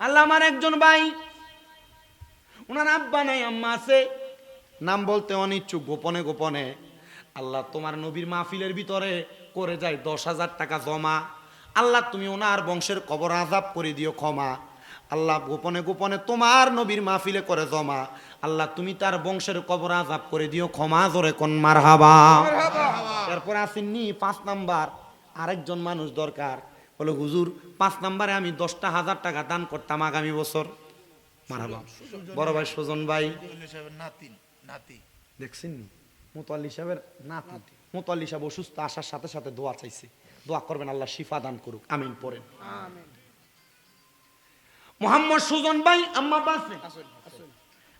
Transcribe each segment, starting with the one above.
আল্লাহ আমার একজন ভাই ওনার আব্বা নাই আম্মা আছে। নাম বলতে অনিচ্ছুক গোপনে গোপনে। আল্লাহ তোমার নবীর মাহফিলের ভিতরে করে যায় দশ হাজার টাকা জমা। আল্লাহ তুমি ওনার বংশের কবর আজাব করে দিও ক্ষমা। আল্লাহ গোপনে গোপনে তোমার নবীর মাহফিলে করে জমা। আল্লাহ তুমি তার বংশের কবর আজাব করে দিও ক্ষমা জোরে কোন মার হাবা এরপরে আসেননি পাঁচ নাম্বার। আরেকজন মানুষ দরকার। বলে হুজুর পাঁচ নাম্বারে আমি দশটা হাজার টাকা দান করতাম আগামী বছর। মারাবা বড় ভাই সুজন ভাই। দেখছেন মোতাল্লি সাহেবের নাতি। মোতাল্লি সাহেব অসুস্থ আসার সাথে সাথে দোয়া চাইছে। দোয়া করবেন আল্লাহ শিফা দান করুক। আমিন পড়েন। মোহাম্মদ সুজন ভাই আম্মা বাসে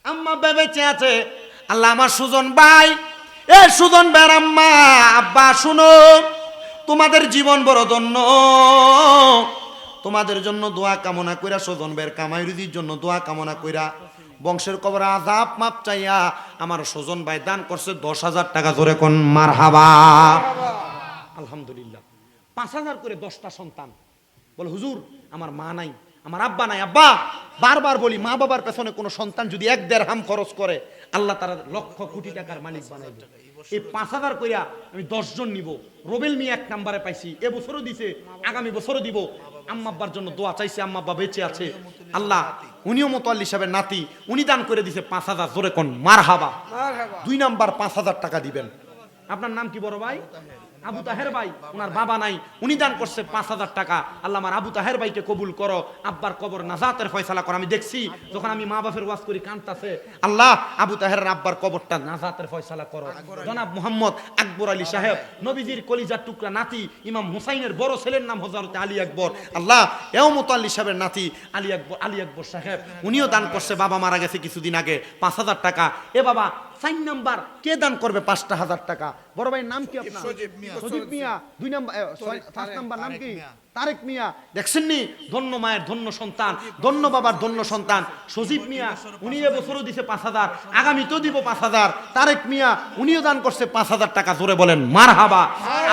আম্মা আছে। আল্লাহ আমার সুজন ভাই। এ সুজন ভাইয়ের আম্মা আব্বা শুনো। তোমাদের জীবন বড় ধন্য। তোমাদের জন্য দোয়া কামনা কইরা সুজন ভাইয়ের কামাই রুজির জন্য দোয়া কামনা কইরা বংশের কবর আজাব মাপ চাইয়া আমার সুজন ভাই দান করছে দশ হাজার টাকা ধরে কোন মার হাবা আলহামদুলিল্লাহ। পাঁচ হাজার করে দশটা সন্তান। বলে, হুজুর, আমার মা নাই, আমার আব্বা নাই। আব্বা, বারবার বলি, মা বাবার পেছনে কোনো সন্তান যদি এক দেড় হাম খরচ করে, আল্লাহ তারা লক্ষ কোটি টাকার মালিক বানাইবে। এই পাঁচ হাজার করিয়া আমি দশজন নিব। রোবেল মিয়া এক নাম্বারে পাইছি। এবছরও দিছে আগামী বছরও দিব। আম্মাব্বার জন্য দোয়া চাইছে আম্মাব্বা বেঁচে আছে। আল্লাহ উনিও মোতাল্লি সাহেবের নাতি উনি দান করে দিছে পাঁচ হাজার। জোরে কোন মার হাবা দুই নাম্বার পাঁচ হাজার টাকা দিবেন। আপনার নাম কি বড় ভাই? আবু তাহের ভাই, ওনার বাবা নাই, উনি দান করছে পাঁচ হাজার টাকা। আল্লাহ আমার আবু তাহের ভাইকে কবুল করো। আব্বার কবর নাজাতের ফয়সালা করো। আমি দেখছি যখন আমি মা বাপের ওয়াজ করি, কান্তাছে, আল্লাহ আবু তাহের আব্বার কবরটা নাজাতের ফয়সালা করো। জনাব মোহাম্মদ আকবর আলী সাহেব, নবীজির কলিজার টুকরা নাতি, ইমাম হুসাইনের বড় ছেলের নাম হজরত আলী আকবর। আল্লাহ এও মোতাল্লি সাহেবের নাতি আলী আকবর আলী আকবর সাহেব, উনিও দান করছে, বাবা মারা গেছে কিছুদিন আগে, পাঁচ হাজার টাকা। এ বাবা সাইন নাম্বার। কে দান করবে পাঁচটা হাজার টাকা? বড় ভাই নাম কি আপনার? সজীব মিয়া। দুই নাম্বার পাঁচ নাম্বার নাম কি। তারেক মিয়া দেখছেন নি? ধন্য মায়ের ধন্য সন্তান ধন্য বাবার ধন্য সন্তান। সজীব মিয়া উনি এবছরও দিছে পাঁচ হাজার আগামীতেও দিব পাঁচ হাজার। তারেক মিয়া উনিও দান করছে পাঁচ হাজার টাকা জোরে বলেন মার হাবা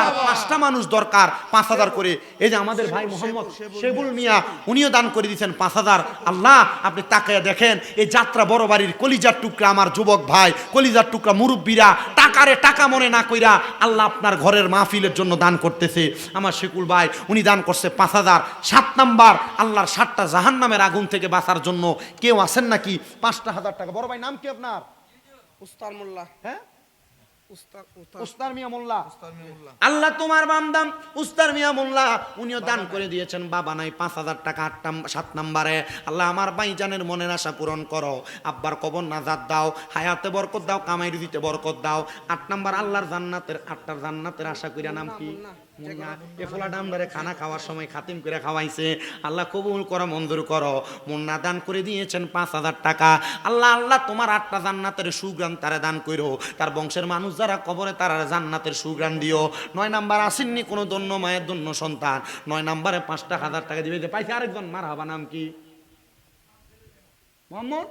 আর পাঁচটা মানুষ দরকার পাঁচ হাজার করে। এই যে আমাদের ভাই মোহাম্মদ শেবুল মিয়া উনিও দান করে দিয়েছেন পাঁচ হাজার। আল্লাহ আপনি তাকায় দেখেন এই যাত্রা বড় বাড়ির কলিজার টুকরা আমার যুবক ভাই কলিজার টুকরা মুরব্বীরা টাকারে টাকা মনে না কইরা আল্লাহ আপনার ঘরের মাহফিলের জন্য দান করতেছে। আমার শেকুল ভাই উনি দান করছে পাঁচ হাজার সাত নাম্বার আল্লাহর সাতটা জাহান নামের আগুন থেকে বাঁচার জন্য। কেউ আছেন নাকি? পাঁচটা হাজার টাকা। বড় ভাই নাম কি আপনার? মোল্লা। হ্যাঁ? উস্তার মিয়া মোল্লা। আল্লাহ তোমার বান্দাম উস্তার মিয়া মোল্লা উনিও দান করে দিয়েছেন বাবা নাই পাঁচ হাজার টাকা আট সাত নাম্বারে। আল্লাহ আমার ভাইজানের মনের আশা পূরণ করো। আব্বার কবর নাজাদ দাও হায়াতে বরকত দাও কামাই দিতে বরকত দাও। আট নাম্বার আল্লাহর জান্নাতের আটটার জান্নাতের আশা কইরা নাম কি? এ ফোলা ডামদারে খানা খাওয়ার সময় খাতিম করে খাওয়াইছে। আল্লাহ কবুল করো মঞ্জুর করো। মুন্না দান করে দিয়েছেন পাঁচ হাজার টাকা। আল্লাহ আল্লাহ তোমার আটটা জান্নাতের সুগ্রাম তারা দান করো তার বংশের মানুষ যারা কবরে তারা জান্নাতের সুগ্রাম দিও। নয় নাম্বার, আসেননি কোনো দন্য মায়ের দন্য সন্তান। নয় নাম্বারে, পাঁচটা হাজার টাকা দিবে। পাইছে আরেকজন মার হবা নাম কি? মোহাম্মদ?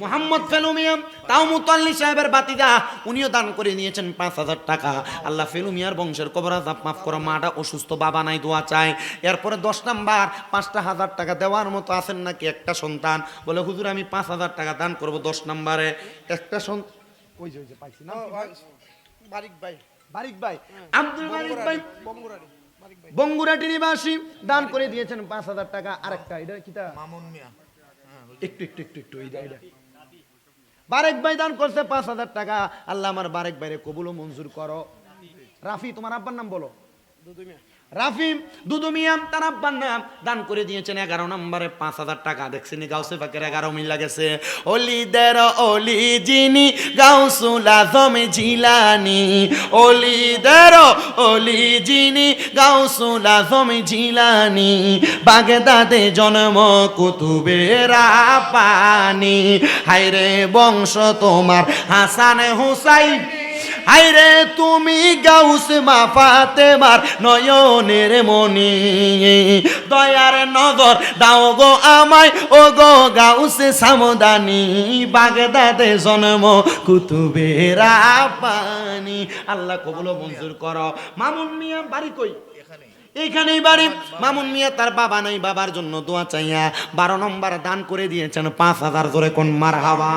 মোহাম্মদ ফেলুমিয়াম তাও মুতাল্লি সাহেবের বাতিদা। উনিও দান করে নিয়েছেন পাঁচ হাজার টাকা। আল্লাহ ফেলুমিয়ার বংশের কবর আজাব মাফ করো মাটা অসুস্থ বাবা নাই দোয়া চায়। এরপরে দশ নাম্বার, পাঁচটা হাজার টাকা দেওয়ার মতো আছেন নাকি একটা সন্তান? বলে, হুজুর, আমি পাঁচ হাজার টাকা দান করব দশ নাম্বারে। একটা সন্তান ওই যে ওই যে পাইছি। না বারিক ভাই। বারিক ভাই। আব্দুল মালিক ভাই। বঙ্গুরারি বঙ্গুরাটি নিবাসী। দান করে দিয়েছেন পাঁচ হাজার টাকা। আরেকটা এটা কিটা মামুন মিয়া। একটু একটু একটু একটু এইটা এইটা বারেক ভাই দান করছে পাঁচ হাজার টাকা। আল্লাহ আমার বারেক ভাইরে কবুল মঞ্জুর করো। রাফি তোমার আব্বার নাম বলো। দুদু মিয়া। রাফিম, দুদু মিয়াম, তার আব্বার নাম দান করে দিয়েছেন এগারো নম্বরে, পাঁচ হাজার টাকা। দেখছেন গাউসে পাকের এগারো মিল লাগেছে। অলি দের অলি জিনি গাউসুল আজম জিলানি। অলি দের অলি জিনি গাউসুল আজম জিলানি। বাগদাদে জন্ম কুতুবেরা পানি হাইরে বংশ তোমার হাসান হুসাইন। হাইরে তুমি গাউস মাফাতে মার নয়নের মনি দয়ার নজর দাও গো আমায়, ও গো গাউস সামদানি। বাগদাদে জন্ম কুতুবেরা পানি আল্লাহ কবুল মঞ্জুর করো। মামুন মিয়া বাড়ি কই? এইখানেই বাড়ি। মামুন মিয়া তার বাবা নাই, বাবার জন্য দোয়া চাইয়া বারো নম্বর দান করে দিয়েছেন, পাঁচ হাজার ধরে কোন মার হাওয়া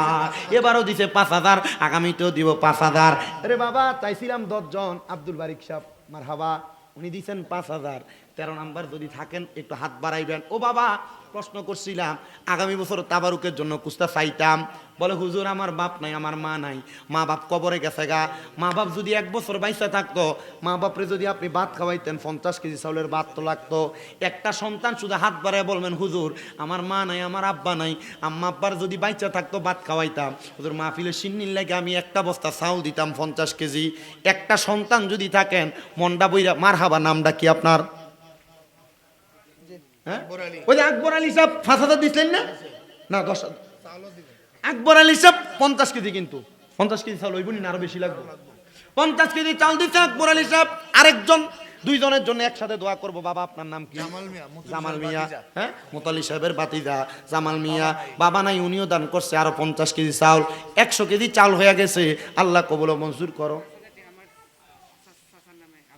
এবারও দিছে পাঁচ হাজার, আগামীতেও দিব পাঁচ হাজার। আরে বাবা চাইছিলাম দশজন, আব্দুল বারিক সাহ মার হাওয়া উনি দিয়েছেন পাঁচ হাজার। তেরো নাম্বার যদি থাকেন, একটু হাত বাড়াইবেন। ও বাবা, প্রশ্ন করছিলাম, আগামী বছর তাবারুকের জন্য কুস্তা চাইতাম। বলে, হুজুর, আমার বাপ নাই, আমার মা নাই। মা বাপ কবরে গেছে গা। মা বাপ যদি এক বছর বাইসা থাকতো, মা বাপরে যদি আপনি ভাত খাওয়াইতেন, পঞ্চাশ কেজি চাউলের ভাত তো লাগতো। একটা সন্তান শুধু হাত বাড়ায় বলবেন, হুজুর, আমার মা নাই, আমার আব্বা নাই। আম্মা আব্বার যদি বাইচা থাকতো, ভাত খাওয়াইতাম। হুজুর মাহফিলের সিন্নির লাগে আমি একটা বস্তা চাউল দিতাম, পঞ্চাশ কেজি। একটা সন্তান যদি থাকেন মন্ডা বইরা মার হাবা নামটা কি আপনার? হ্যাঁ? ওই যে আকবর আলী সাহেব পাঁচ হাজার দিচ্ছেন না না দশ আকবর আলী সাহেব পঞ্চাশ কেজি কিন্তু। পঞ্চাশ কেজি চাউল ওইগুলি না আরও বেশি লাগবে। পঞ্চাশ কেজি চাউল দিচ্ছে আকবর আলী সাহেব। আরেকজন দুইজনের জন্য একসাথে দোয়া করব। বাবা আপনার নাম কি? জামাল মিয়া, জামাল মিয়া। হ্যাঁ? মোতালি সাহেবের বাতিজা জামাল মিয়া। বাবা নাই। উনিও দান করছে। আরও পঞ্চাশ কেজি চাউল একশো কেজি চাউল হয়ে গেছে। আল্লাহ কবল মঞ্জুর করো।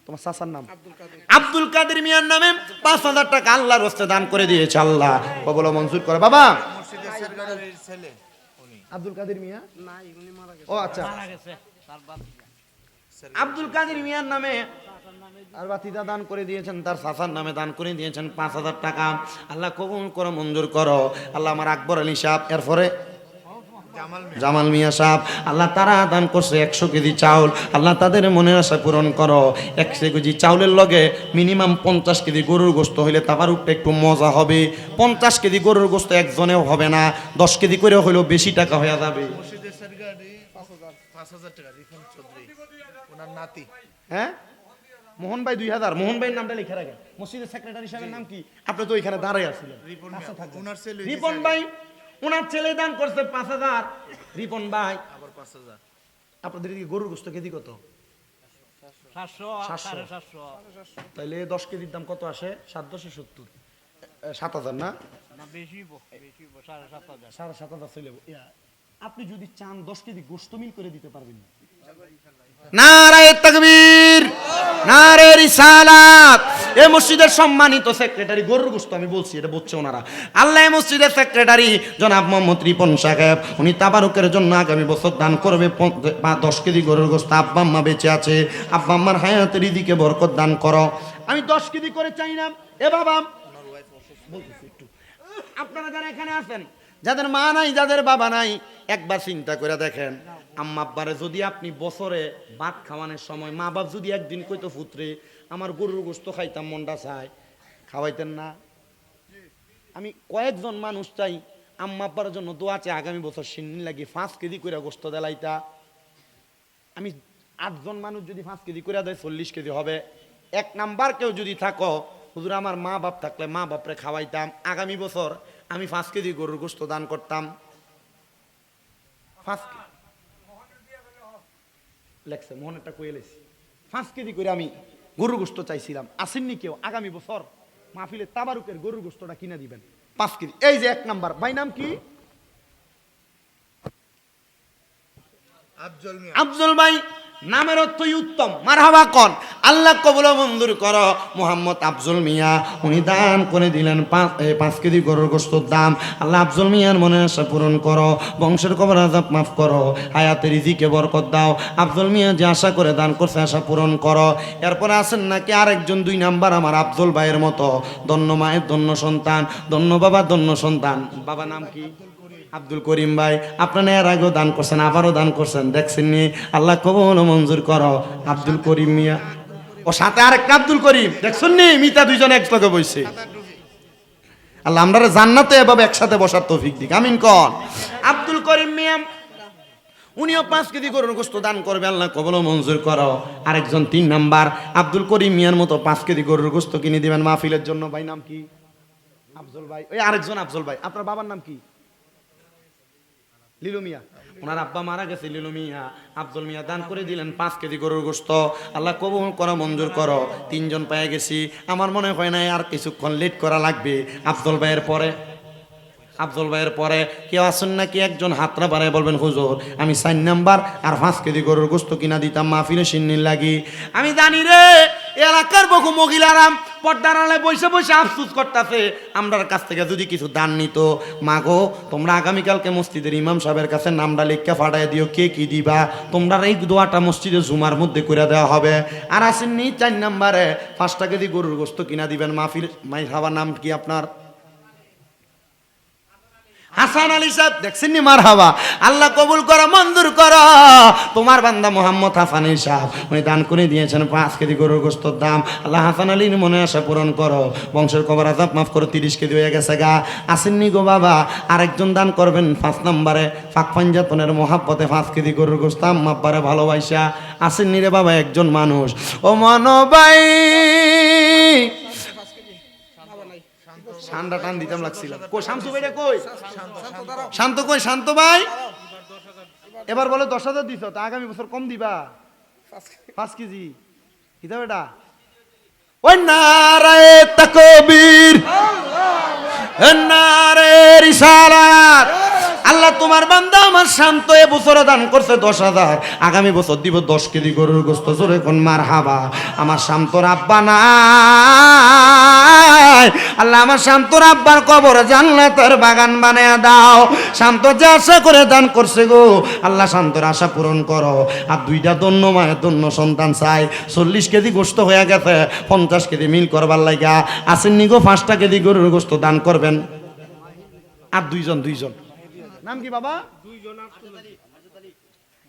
তোমার চাচার নাম? আব্দুল কাদের। আব্দুল কাদের মিয়ার নামে পাঁচ হাজার টাকা আল্লাহর হস্তে দান করে দিয়েছে আল্লাহ। কবল মঞ্জুর করে। বাবা! ছেলে। আব্দুল কাদের মিয়া? ও আচ্ছা। আব্দুল কাদের মিয়ার নামে আর বাতিদা দান করে দিয়েছেন তার সাসার নামে দান করে দিয়েছেন পাঁচ হাজার টাকা। আল্লাহ কবুল করো মঞ্জুর করো। আল্লাহ আমার আকবর আলী সাহেব এরপরে জামাল মিয়া। সাহেব আল্লাহ তারা দান করছে একশো কেজি চাউল। আল্লাহ তাদের মনের আশা পূরণ করো। একশো কেজি চাউলের লগে মিনিমাম পঞ্চাশ কেজি গরুর গোস্ত হইলে তাবার উপরে একটু মজা হবে। পঞ্চাশ কেজি গরুর গোস্ত একজনেও হবে না। দশ কেজি করে হইলেও বেশি টাকা হয়ে যাবে। হ্যাঁ? মোহন ভাই দুই হাজার। মোহন ভাইয়ের নামটা লিখে রাখেন। মসজিদের সেক্রেটারি সাহেবের নাম কি? আপনি তো ওইখানে ওনার ছেলে রিপন ভাই ওনার ছেলে দান করছে পাঁচ হাজার। রিপন ভাই। আবার পাঁচ হাজার। আপনাদের কি গরুর গোস্ত কেজি কত? তাইলে দশ কেজির দাম কত আসে? সাত দশে সত্তর? সাত হাজার না? সাড়ে সাত হাজার। সাড়ে সাত হাজার চলে আপনি যদি চান দশ কেজি গোস্ত মিল করে দিতে পারবেন। না নারায় তাকবীর নারে রিসালাত। এ মসজিদের সম্মানিত সেক্রেটারি গরুর আমি বলছি, এটা ওনারা। আল্লাহ মসজিদের সেক্রেটারি জনাব মোহাম্মদ রিপন সাহেব, উনি তাবারুকের জন্য আগামী বছর দান করবে দশ কেজি গরুর গোস্ত। আব্বা আম্মা বেঁচে আছে, আব্বা আম্মার হায়াতের দিকে বরকত দান করো। আমি দশ কেজি করে চাই না। এ বাবা, আপনারা যারা এখানে আছেন, যাদের মা নাই, যাদের বাবা নাই, একবার চিন্তা করে দেখেন। আম্মা আব্বারে যদি আপনি বছরে ভাত খাওয়ানোর সময় মা বাপ যদি একদিন কইতো, ফুত্রে, আমার গরুর গোস্ত খাইতাম, মনটা চাই খাওয়াইতেন না। আমি কয়েকজন মানুষ চাই আম্মা আব্বার জন্য দোয়া চাই, আগামী বছর সিন্নি লাগি পাঁচ কেজি করে গোস্ত দেলাইতা। আমি আটজন মানুষ যদি পাঁচ কেজি করে দেয়, চল্লিশ কেজি হবে। এক নাম্বার কেউ যদি থাকো, হুজুর, আমার মা বাপ থাকলে মা বাপরে খাওয়াইতাম। আগামী বছর আমি পাঁচ কেজি গরুর গোস্ত দান করতাম। পাঁচ কে- লেখছে মোহনেরটা কয়ে লেছি। পাঁচ কেজি করে আমি গরুর গোস্ত চাইছিলাম। আসেননি কেউ? আগামী বছর মাহফিলে তাবারুকের গরুর গোস্তটা কিনে দিবেন। পাঁচ কেজি। এই যে এক নাম্বার। ভাই নাম কি? আফজল ভাই। নামের অর্থই উত্তম। মারহাবা কন, আল্লাহ কবুল মঞ্জুর করো। মোহাম্মদ আফজল মিয়া, উনি দান করে দিলেন পাঁচ পাঁচ কেজি গরুর গোস্তর দাম। আল্লাহ আফজল মিয়ার মনে আশা পূরণ করো, বংশের কবর আজাব মাফ করো, হায়াতের রিজিকে বরকত দাও। আফজল মিয়া যে আশা করে দান করছে, আশা পূরণ করো। এরপরে আসেন নাকি আরেকজন দুই নাম্বার আমার আফজল ভাইয়ের মতো। ধন্য মায়ের ধন্য সন্তান দন্য বাবা দন্য সন্তান। বাবা নাম কি? আব্দুল করিম ভাই, আপনারা এর আগেও দান করছেন, আবারও দান করছেন, দেখছেন নি? আল্লাহ কবল মঞ্জুর করো। আব্দুল করিম মিয়া। ও সাথে আরেকটা আব্দুল করিম, দেখছেন নি? মিতা দুইজন একসঙ্গে বসছে আল্লাহ আমরা জান্নাতে এভাবে একসাথে বসার তৌফিক দিক। আমিন কন। আব্দুল করিম মিয়া, উনিও পাঁচ কেজি গরুর গোস্ত দান করবে, আল্লাহ কবল মঞ্জুর করো। আরেকজন তিন নাম্বার, আব্দুল করিম মিয়ার মতো পাঁচ কেজি গরুর গোস্ত কিনে দিবেন মাহফিলের জন্য। ভাই, নাম কি? আফজল ভাই। ওই আরেকজন আফজল ভাই। আপনার বাবার নাম কি? লিলু মিয়া। ওনার আব্বা মারা গেছে, লিলু মিয়া। আব্দুল মিয়া দান করে দিলেন পাঁচ কেজি গরুর গোস্ত আল্লাহ কবুল করো, মঞ্জুর করো। তিনজন পেয়ে গেছি। আমার মনে হয় না আর কিছুক্ষণ লেট করা লাগবে। আব্দুল ভাইয়ের পরে আব্দুল ভাইয়ের পরে কেউ আসেন নাকি? একজন হাতরা বাড়ায় বলবেন, হুজুর, আমি চার নাম্বার আর পাঁচ কেজি গরুর গোস্ত কিনা দিতাম, মাহফিলে সিন্নির লাগি। আমি জানি রে, এলাকার বহু মহিলারাম পর্দার আলে বসে বসে আফসুস করতেছে, আমরার কাছ থেকে যদি কিছু দান নিত। মা গো তোমরা আগামীকালকে মসজিদের ইমাম সাহেবের কাছে নামটা লিখকে ফাটাই দিও, কে কি দিবা? তোমরা এই দোয়াটা মসজিদে জুমার মধ্যে করে দেওয়া হবে। আর আসেননি চার নাম্বারে, পাঁচটা কেজি গরুর গোস্ত কিনা দিবেন মাফির মাই খাবার নাম কি আপনার? হাসান আলী সাহেব, দেখছেন নি মার হাওয়া আল্লাহ কবুল করো, মঞ্জুর করো। তোমার বান্দা মোহাম্মদ হাসান আলী সাহেব, উনি দান করে দিয়েছেন পাঁচ কেজি গরুর গোস্তর দাম। আল্লাহ হাসান আলীর মনে আশা পূরণ করো। বংশের কবর আজাব মাফ করো, তিরিশ কেজি হয়ে গেছে গা। আসেননি গো বাবা, আরেকজন দান করবেন পাঁচ নম্বরে। ফাঁক পাঞ্জাতনের মহাব্বতে পাঁচ কেজি গরুর গোস্ত আম্মাব্বারে ভালোবাসা। আসেননি রে বাবা, একজন মানুষ। ও মনোবাই ঠান্ডা টান দিতাম লাগছিল। কই শামসু ভাইটা কই? শান্ত কই শান্ত ভাই? এবার বলে দশ হাজার দিছ তা আগামী বছর কম দিবা? পাঁচ কেজি। কিতা বেটা ওই নারায় তাকবীর। নারে রিসালাত। আল্লাহ, তোমার বান্দা আমার শান্ত এ বছরে দান করছে দশ হাজার। আগামী বছর দিব দশ কেজি গরুর গোস্ত, জোরে কোন মার হাবা আমার শান্তর আব্বা না আল্লাহ, আমার শান্তর আব্বার কবর জান্নাতের বাগান বানিয়ে দাও। শান্ত যে আশা করে দান করছে গো। আল্লাহ, শান্তর আশা পূরণ করো। আর দুইটা দন্য মায়ের দন্য সন্তান চাই। চল্লিশ কেজি গোস্ত হয়ে গেছে, পঞ্চাশ কেজি মিল করবার লাগা আসেননি গো, পাঁচটা কেজি গরুর গোস্ত দান করবেন। আর দুইজন দুইজন। নাম কি বাবা?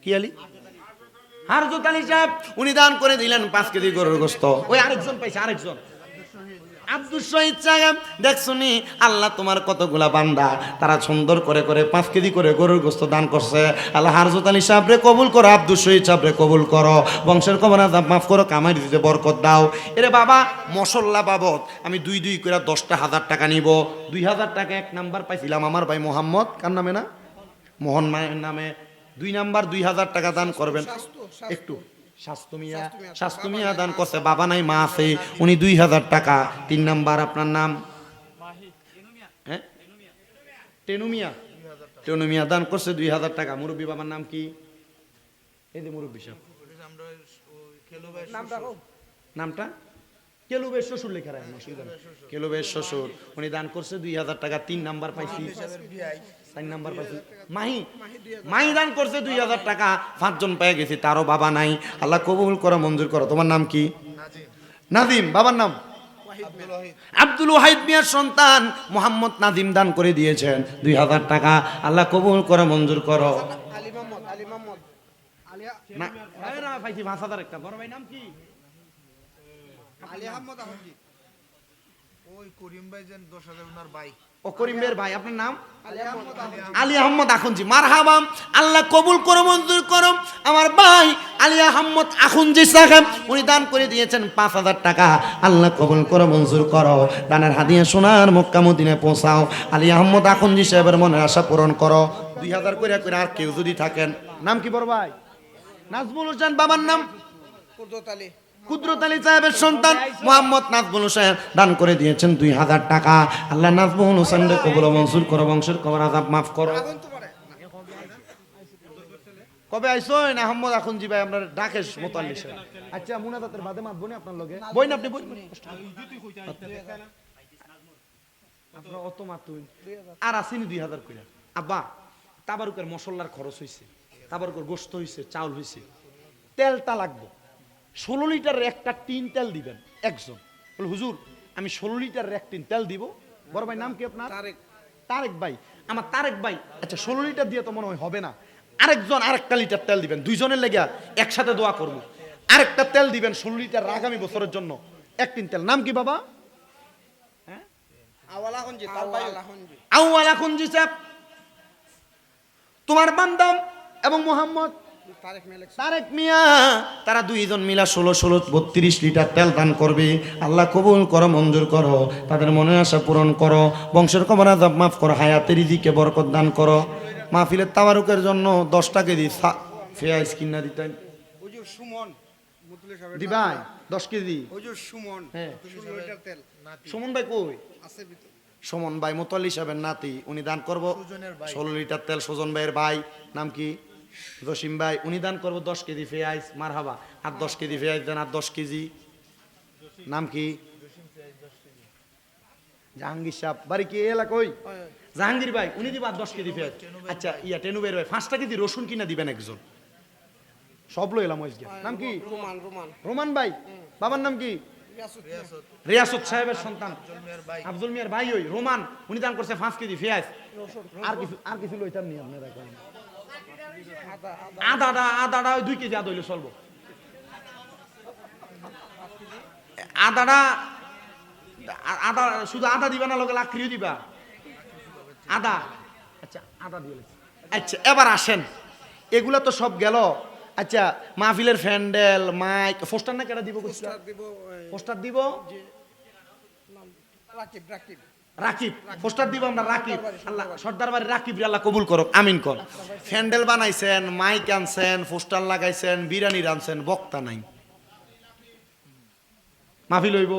কি আলী? হারজত আলী সাহেব উনি দান করে দিলেন পাঁচ কেজি গরুর গোস্ত। ওই আরেকজন পাইছে আরেকজন। আব্দুল শহীদ সাহেব দেখছনি আল্লাহ তোমার কতগুলা বান্দা তারা সুন্দর করে করে পাঁচ কেজি করে গরুর গোস্ত দান করছে। আল্লাহ হারজত আলী সাহেবরে কবুল করো আব্দুল শহীদ সাহেবরে কবুল করো। বংশের কবর মাফ করো কামাই দিতে বরকত দাও। এরে বাবা মশল্লা বাবদ আমি দুই দুই করে দশটা হাজার টাকা নিব। দুই হাজার টাকা এক নাম্বার পাইছিলাম আমার ভাই মোহাম্মদ কার নামে না? মোহন মায়ের নামে। দুই নাম্বার দুই হাজার টাকা দান করবেন। একটু। স্বাস্থ্য মিয়া দান করছে বাবা নাই মা আছে উনি দুই হাজার টাকা। তিন নাম্বার আপনার নাম? হ্যাঁ টেনু মিয়া দান করছে দুই হাজার টাকা। মুরব্বী বাবার নাম কি? এই যে মুরব্বী সাহেব। নামটা কেলুবের শ্বশুর লেখা রাখেন অসুবিধা। কেলুবের শ্বশুর। উনি দান করছে দুই হাজার টাকা তিন নাম্বার পাইছি। তারও বাবা নাই। আল্লাহ কবুল করো, মঞ্জুর করো। তোমার নাম কি? নাদিম বাবার নাম? আব্দুল ওয়াহিদ মিয়ার সন্তান মোহাম্মদ নাদিম দান করে দিয়েছেন দুই হাজার টাকা। আল্লাহ কবুল করো, মঞ্জুর করো। ওই করিম ভাই যেন দশ হাজার ভাই। ও করিমের ভাই আপনার নাম? আলী আহমদ আখুনজি মার হাবাম আল্লাহ কবুল করো মঞ্জুর করো। আমার ভাই আলী আহমদ আখুনজি সাহেব উনি দান করে দিয়েছেন পাঁচ হাজার টাকা। আল্লাহ কবুল করো মঞ্জুর করো। দানের হাদিয়া সোনার মক্কা পৌঁছাও। আলী আহমদ আখুনজি সাহেবের মনের আশা পূরণ করো। দুই হাজার করে করে আর কেউ যদি থাকেন। নাম কি বড় ভাই? নাজমুল হোসেন বাবার নাম? কুর্দত আলী। কুদরত আলী সাহেবের সন্তান মোহাম্মদ নাজমুল হোসেন দান করে দিয়েছেন দুই হাজার টাকা। আল্লাহ নাজমুল হোসেন কবুল মনসুর করো বংশের কবর আজাব মাফ করো। কবে আইসোন আহমদ এখন জি ভাই আপনার ডাকে আচ্ছা মুনাদাতের বাদে মাত বনি আপনার লগে। বই না আপনি আপনার অত মাতুন আর আসেনি দুই হাজার কইরা। আব্বা তাবারুকের মশলার খরচ হইছে তাবারুকের গোস্ত হইছে চাউল হইছে। তেলটা লাগবে। ষোলো লিটারের একটা টিন তেল দিবেন একজন। বলে হুজুর আমি ষোলো লিটারের এক টিন তেল দিব। বড় ভাই নাম কি আপনার? তারেক। তারেক ভাই। আমার তারেক ভাই আচ্ছা ষোলো লিটার দিয়ে তো মনে হয় হবে না। আরেকজন আরেকটা লিটার তেল দিবেন দুইজনের লেগে একসাথে দোয়া করব। আরেকটা তেল দিবেন ষোলো লিটার আগামী বছরের জন্য এক তিন তেল। নাম কি বাবা? আওয়ালা হনজি তার ভাই। হনজি আউয়ালা খুঞ্জি সাহেব তোমার বান্দাম এবং মোহাম্মদ তারেক মিয়া তারা দুইজন মিলা ষোলো ষোলো বত্রিশ লিটার তেল দান করবে। আল্লাহ কবুল করো মঞ্জুর করো তাদের মনে আশা পূরণ করো। বংশের কবর আজাব মাফ করো হায়াতের দিকে বরকত দান করো। মাহফিলের তাবারুকের জন্য দশটা কেজি ফেয়াইস কিনা দিতেন। সুমন দিবাই দশ কেজি। সুমন হ্যাঁ। 16 লিটার তেল। সুমন ভাই কই? আছে সুমন ভাই মোতাল্লি সাহেবের নাতি উনি দান করব। ষোলো লিটার তেল সুজন ভাইয়ের ভাই নাম কি? জসিম ভাই উনি দান করব দশ কেজি ফেয়াইস মার হাবা আর দশ কেজি ফেয়াইস দেন আর দশ কেজি। নাম কি? জাহাঙ্গীর সাহেব। বাড়ি কি এলাকায় জাহাঙ্গীর ভাই উনি দিবা দশ কেজি পেঁয়াজ আচ্ছা ইয়া টেনু বের ভাই পাঁচটা কেজি রসুন কিনা দিবেন একজন? সব লো এলাম নাম কি? Roman Roman. রোমান ভাই? বাবার নাম কি? রিয়াসত। সাহেবের সন্তান। আব্দুল মিয়ার ভাই। ওই রোমান। উনি দান করছে পাঁচ কেজি পেঁয়াজ আর কিছু আর কিছু লইতাম নি আপনারা আদাটা আদাটা ওই দুই কেজি আদা হইলে চলবো। আদাটা আদা শুধু আদা দিবা না লগে লাকড়িও দিবা। আদা আচ্ছা আদা দিয়ে আচ্ছা এবার আসেন। এগুলা তো সব গেল। আচ্ছা মাহফিলের ফ্যান্ডেল মাইক পোস্টার না কেটা দিব পোস্টার দিব পোস্টার দিব? রাকিব রাকিব। রাকিব পোস্টার দিব আমরা রাকিব। আল্লাহ সর্দার বাড়ি রাকিব আল্লাহ কবুল করো আমিন কর ফ্যান্ডেল বানাইছেন মাইক আনছেন পোস্টার লাগাইছেন বিরিয়ানি রানছেন বক্তা নাই। মাহফিল হইব?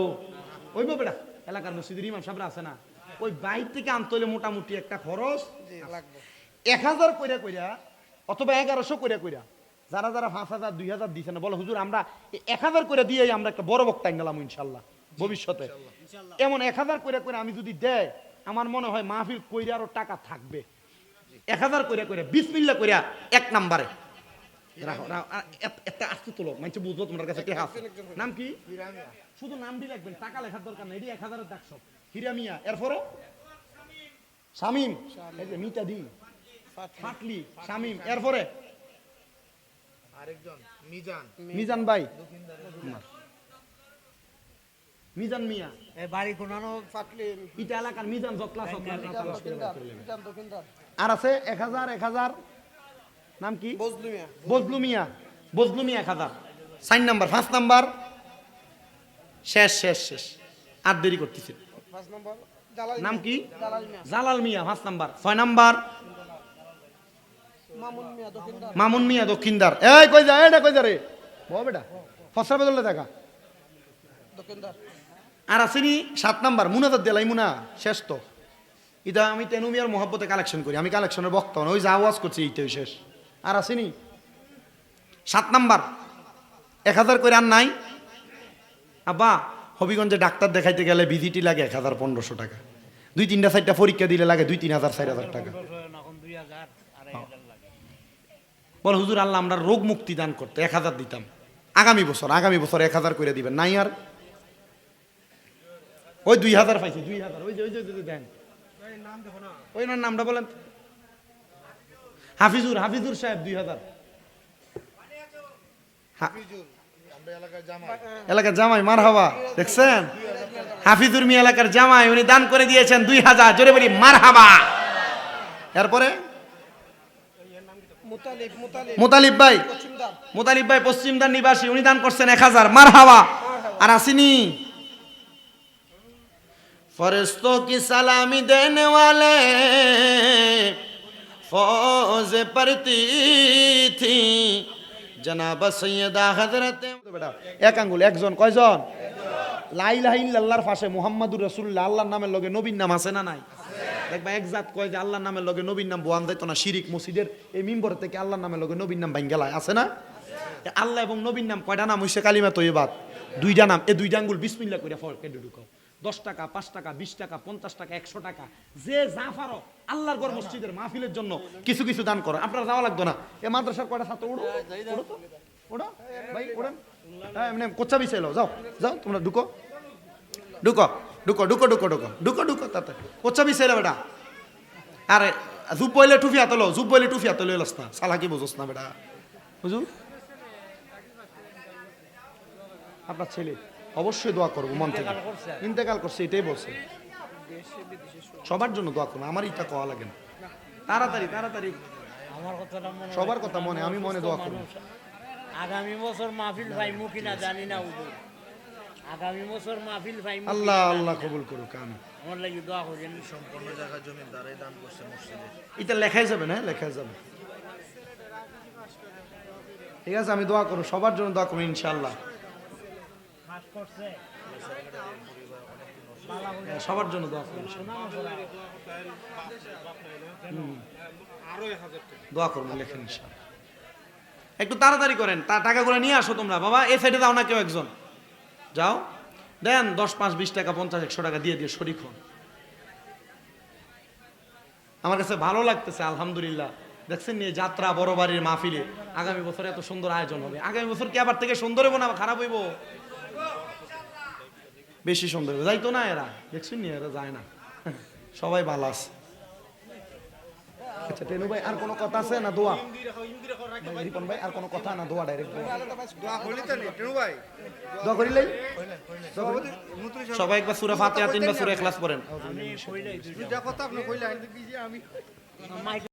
হইব বেটা এলাকার মসজিদের ইমাম সাহেবরা আছে না? ওই বাইর থেকে আনতে হইলে মোটামুটি একটা খরচ। এক হাজার কইরা কইরা অথবা এগারোশো কইরা কইরা যারা যারা পাঁচ হাজার দুই হাজার দিছে না বলো হুজুর আমরা এক হাজার করে দিয়ে আমরা একটা বড় বক্তা গেলাম ইনশাল্লাহ। ভবিষ্যতে। এমন এক হাজার করে করে আমি যদি দেয় আমার মনে হয় মাহফিল কইরা আরও টাকা থাকবে। এক হাজার করে করে বিশ মিল্লা কইরা এক নাম্বারে। রাখো, রাখো, আর এত- এত আসতে তোলো মানছে বুঝব তোমার কাছে কে নাম কি? শুধু নাম দিয়ে টাকা লেখার দরকার নেই এটি এক হাজারের দাগ হিরামিয়া এরপরে? শামিম। এই যে মিটা দি ফাটলি শামিম এরপরে? আরেকজন মিজান। মিজান ভাই। মিজান মিয়া। বাড়ি কোনানো ফাটলি ইটা এলাকার মিজান জতলা সকলা আর আছে এক হাজার এক হাজার নাম কি? বজলু মিয়া। বজলু মিয়া। বজলু মিয়া এক হাজার। সাইন নাম্বার পাঁচ নাম্বার। শেষ শেষ শেষ। আর দেরি করতেছি নাম কি? জালাল মিয়া। পাঁচ নাম্বার। ছয় নাম্বার। মামুন মিয়া দক্ষিণদার। এই কই যা এটা কই যা রে? বউ বেটা। ফসরা বদলে দেখা। দোকানদার আর আসেনি সাত নাম্বার মুনাদার দেলাই মুনা শেষ তো। এটা আমি তেনুমিয়ার মহব্বতে কালেকশন করি আমি কালেকশনের বক্তা না, ওই যা আওয়াজ করছি এইটাই শেষ। আর আসেনি। সাত নাম্বার এক হাজার করে আর নাই। আব্বা হবিগঞ্জে ডাক্তার দেখাইতে গেলে ভিজিটি লাগে এক হাজার পনেরোশো টাকা। দুই তিনটা চারটা পরীক্ষা দিলে লাগে দুই তিন হাজার চার হাজার টাকা। বল হুজুর আল্লাহ আমরা রোগ মুক্তি দান করতে এক হাজার দিতাম। আগামী বছর আগামী বছর এক হাজার করে দিবেন। নাই আর? ওই দুই হাজার পাইছি দুই হাজার। ওই যে ওই যে দেন। ওই ওনার নামটা বলেন হাফিজুর হাফিজুর সাহেব দুই হাজার। এলাকার জামাই মার দেখছেন? হাফিজুর মি এলাকার জামাই উনি দান করে দিয়েছেন দুই হাজার। জোরে বলি মার হাবা এরপরে? মুতালিব ভাই মোতালিব ভাই পশ্চিমদার নিবাসী উনি দান করছেন এক হাজার। মার হাওয়া আর আসিনি। फरिश्तों की सलामी देने वाले फौज पड़ती थी জনাব সৈয়দা হযরত বেটা এক আঙ্গুল একজন কয়জন লা ইলাহা ইল্লাল্লাহর পাশে মুহাম্মাদুর রাসূলুল্লাহ আল্লাহর নামের লগে নবীর নাম আছে না নাই দেখবা এক জাত কয় যে আল্লাহর নামের লগে নবীর নাম বোয়ান যাইতো না শিরিক মসজিদের এই মিম্বর থেকে আল্লাহর নামের লগে নবীর নাম ভাঙ্গেলায় আছে না এ আল্লাহ এবং নবীর নাম কয়টা নাম হইছে কালিমা তৈবাত দুইটা নাম এই দুইটা আঙ্গুল বিসমিল্লাহ করে ফল কেটে ঢুকাও দশ টাকা পাঁচ টাকা বিশ টাকা পঞ্চাশ টাকা একশো টাকা যে যা পারো আল্লাহর গড় মসজিদের মাহফিলের জন্য কিছু কিছু দান করো। আপনার যাওয়া লাগতো না। এ মাদ্রাসার কয়টা ছাত্র? উড়ো উড়ো তো। ওড়ো ভাই ওড়েন হ্যাঁ এমনি কোচ্চা বিছাই যাও যাও তোমরা ঢুকো। ঢুকো ঢুকো ঢুকো ঢুকো ঢুকো। ঢুকো ঢুকো তাতে। কোচ্চা বিছাই বেটা। আরে জুপ বইলে টুফি হাতলো জুপ বইলে টুফি হাতলো এলাস না সালা কি বুঝোস না বেটা। বুঝু আপনার ছেলে। অবশ্যই দোয়া করব মন থেকে। ইন্তেকাল করছে। এটাই বলছে। সবার জন্য দোয়া করব আমার ইটা কওয়া লাগে না। তাড়াতাড়ি তাড়াতাড়ি। সবার কথা মনে, আমি মনে দোয়া করব। আগামী বছর মাহফিল পাইমু কিনা জানি না আগামী বছর মাহফিল কিনা আল্লাহ আল্লাহ কবুল করুক আমি আমার লাগি দোয়া করেন। সম্পূর্ণ জায়গা জমি দ্বারাই দান করছে মসজিদে। এটা লেখাই যাবে না লেখাই যাবে। ঠিক আছে আমি দোয়া করব সবার জন্য দোয়া করব হ্যাঁ, সবার জন্য দোয়া করব দোয়া করব লেখেন একটু তাড়াতাড়ি করেন তা টাকাগুলো নিয়ে আসো তোমরা। বাবা এই সাইডে দাও না কেউ একজন। যাও। দেন দশ পাঁচ বিশ টাকা পঞ্চাশ একশো টাকা দিয়ে দিয়ে শরিক হন। আমার কাছে ভালো লাগতেছে আলহামদুলিল্লাহ। দেখছেন নিয়ে যাত্রা বড় বাড়ির মাহফিলে আগামী বছর এত সুন্দর আয়োজন হবে। আগামী বছর কি আবার থেকে সুন্দর হইব না খারাপ হইব? বেশি সুন্দর যাইতো না এরা। দেখছেন নি এরা যায় না। সবাই ভালো আছে। আচ্ছা টেনু ভাই আর কোনো কথা আছে না দোয়া? রিপন ভাই আর কোনো কথা না দোয়া ডাইরেক্ট দোয়া করলি তো টেনু ভাই? দোয়া করিলেই? সবাই একবার সুরা ফাতিহা তিনবার সুরা ইখলাস পড়েন। আমি কইলাই দুইটা। দুইটা। কথা আপনি কইলেন। মাইক